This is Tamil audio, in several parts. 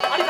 அடி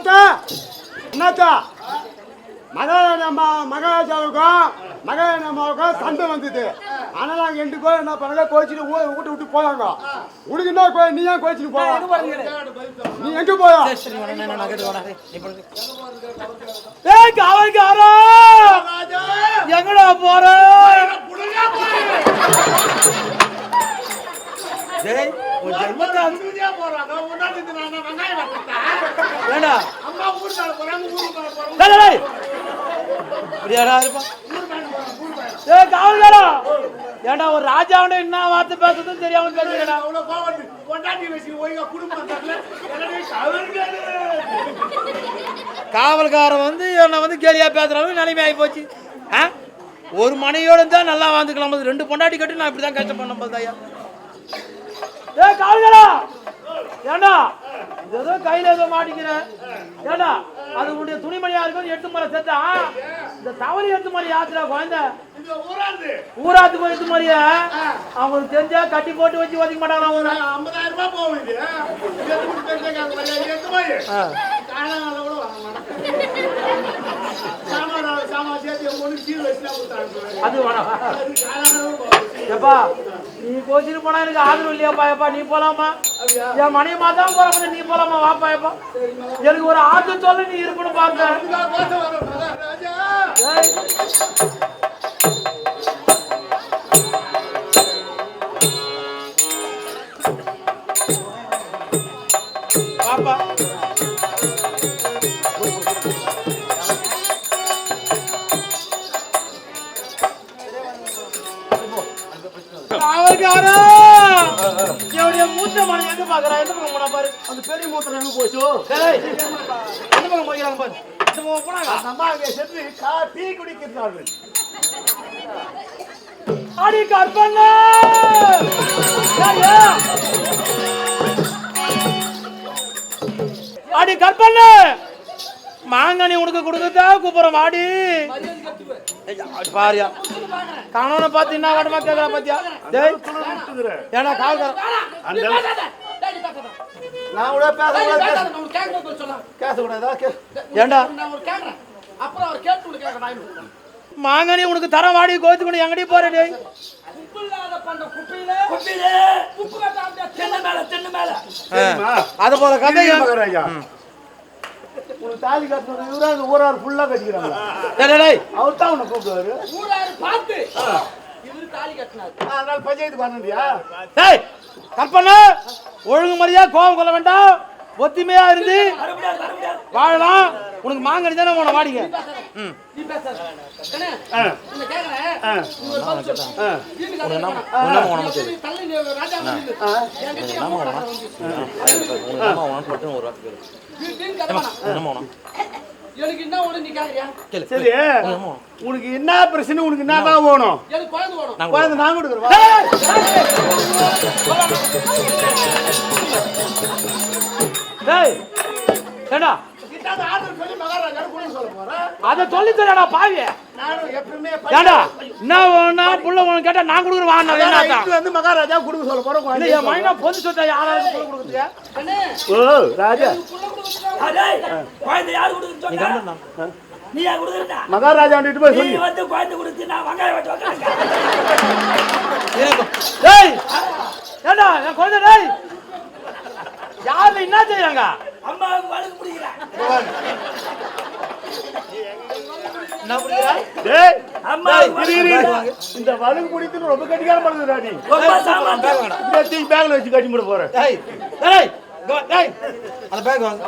அண்ணாத்தா அண்ணாத்தா மகாராஜா மகாராஜாவுக்கும் மகாராஜாவுக்கும் சண்டை வந்தது ஆனால் நாங்கள் ரெண்டு பேரும் என்ன பண்ணாங்க கோச்சிட்டு ஊ விட்டு விட்டு போவாங்க உனக்கு என்ன கோயில் நீ ஏன் கோச்சிட்டு போவா நீ எங்கே போயா ஏய் காவல்காரா எங்கடா போற டேய் ஒரு ஜென்மத்தை வேண்டா டேய், டேய், டேய். இப்படியாடா இருப்பா. காவல்காரா ஏண்டா ஒரு ராஜாவோட என்ன வார்த்தை பேசுறதுன்னு தெரியாம பேசுறேடா காவல்காரன் வந்து என்னை வந்து கேலியா பேசுற அளவுக்கு நிலைமை ஆகி போச்சு. ஆ? ஒரு மனையோட இருந்தா நல்லா வாழ்ந்துக்கலாம் போது ரெண்டு பொண்டாட்டி கட்டி நான் இப்படி தான் கஷ்டப்பட போது ஐயா ஏ காவல்காரா ஏண்டா ஏதோ கையில ஏதோ மாட்டிக்கிறேன் ஏண்டா? அது உன்னுடைய துணிமணியா இருக்கும் எட்டு முறை சேர்த்தா இந்த தவறி எட்டு முறை யாத்திரா குழந்தை. ஊராத்துக்கு எட்டு முறைய அவங்களுக்கு தெரிஞ்சா கட்டி போட்டு வச்சு ஒதுக்க மாட்டாங்க அவங்க? ஐம்பதாயிரம் ரூபாய் போகுது ஆ. அது வேணாம். எப்பா நீ கோச்சிட்டு போனா எனக்கு ஆதரவு இல்லையாப்பா எப்பா நீ போலாமா? என் மனைவி தான் போற நீ போலாமா வாப்பா எப்பா எனக்கு ஒரு ஆத்து சொல்ல நீ இருக்கணும் பார்த்தேன் ஏய். மூத்த மனை எங்க பாக்குறா? எந்த பக்கம் போனா பாரு? அந்த பெரிய மூத்திரம் எங்க போச்சு? எந்த பக்கம் போய்க்கிறாங்க பாரு? இந்த பக்கம் போனாங்க. அந்த அம்மா அங்கே சென்று டீ குடிக்கிறார்கள். அடி கற்பண்ண அடி கற்பண்ண மாங்கனி உனக்கு கொடுக்கதா ஐயா, அது பாரியா. கணவனை பார்த்து என்ன வாட்டமா கேட்கற பாத்தியா? ஏன்னா நான் கூட பேச- ஏண்டா? அப்புறம் அவர் கேட்டு மாங்கனி உனக்கு தரம் வாடி கோத்து கொண்டு எங்கடி போற? அது போல கதை உனக்கு தாலி கட்டணும் இவரா? ஊரார் ஃபுல்லா கட்டிக்கிறாங்க டேய், டேய், டேய். அவர் தான் உன்னை கூப்பிடுவாரு. ஊராரு பார்த்து. தாலி கட்டினாரு. அதனால பஞ்சாயத்து பண்ணலையா? டேய் கற்பனை ஒழுங்கு கோபம் கொள்ள வேண்டாம். ஒத்துமையா இருந்து வாழலாம். உனக்கு மாங்கனி தானே உன வாடிங்க. உனக்கு எனக்கு என்ன ஒண்ணு நீ கேக்குறியா சரி உனக்கு என்ன பிரச்சனை உனக்கு என்ன தான் வேணும் எனக்கு குழந்தை வேணும் குழந்தை நான் கொடுக்குறேன். டேய் ஏண்டா இட்டாத ஆர்டர் சொல்லி மகாராஜா கொடுக்க சொல்ல போறேன் அத சொல்லி தரடா பாவி என்ன வேணா புள்ள உனக்கு கேட்டா நான் வாண்ணா வேணாட்டா இட்லி வந்து மகாராஜா கொடுக்க சொல்ல போறேன் இல்ல என் மைனா பொந்து சொத்தா யாராவது புள்ள கொடுக்குறியா கண்ணே ஓ ராஜா. கொடுக்குறா குழந்தை யாரு கொடுக்குன்னு சொன்னா? நீ யார் கொடுக்குறா மகாராஜா வந்துட்டு போய் நீ சொல்லி வந்து குழந்தை கொடுத்து நான் வெங்காயம் வெட்ட வைக்கிறேன். டேய்! ஏண்டா என் குழந்தை டேய்! யாரு என்ன செய்றாங்க அம்மாவுக்கு வழக்கு இந்த வலுக்கு பிடித்துன்னு ரொம்ப கட்டிக்கார பண்ணுதுடா நீ. பேக்ல வச்சு கட்டி முட போறேன் டேய் டேய் இங்க வா, டேய். அந்த பேக் வாங்க.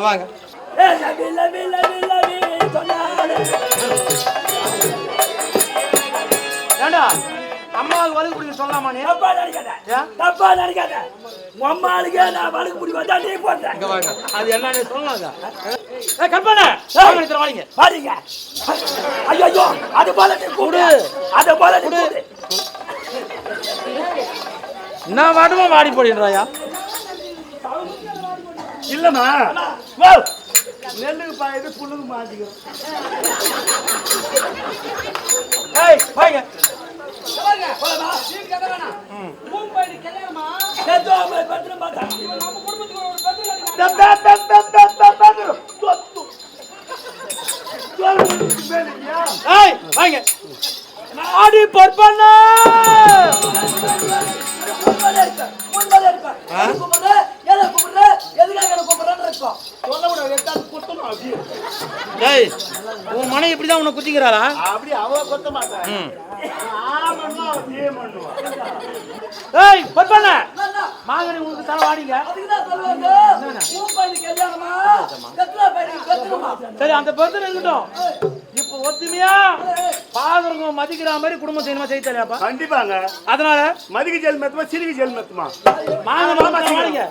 வாங்க. ஏண்டா? அம்மாவுக்கு வலு பிடிக்க சொல்லலாமா நீ? தப்பா நினைக்காத. ஏன்? தப்பா நினைக்காத. உன் அம்மாளுக்கே நான் வழுக்கு பிடி வந்தா நீ போட்ட இங்க வாங்க. அது என்னன்னு சொல்லலாங்க ஏ கற்பனை. எடுத்துட்டு வாங்க பாருங்க ஐயோ ஐயோ அது போல நீ கூடு அது போல நீ கூடு என்ன வாடுமா வாடி போடின்றாயா இல்லம்மா. வா. நெல்லுக்கு பாயுது புல்லுக்கு மாட்டிக்கிறோம் ஏய் வாங்க. போலமா? நீ கதை வேணாம். குத்தணும் அப்படியே. ஏய் உன் மனை இப்படிதான் உன்னை குத்திக்கிறாளா? அப்படியே அவ கொத்த மாட்டான். ஏய் என்னன்னா, மாங்கனி உனக்கு தலை வாடிங்க. சரி அந்த பொறுத்து இருக்கட்டும். இப்போ ஒத்துமையா? பாக்குறவங்க மதிக்கிற மாதிரி குடும்பம் செய்யணுமா செய்ய தெரியாப்பா கண்டிப்பாங்க. அதனால? மதிக்கு ஜெல் மெத்துமா சிறுவி ஜெல் மெத்துமா? மாங்கனி வாடிங்க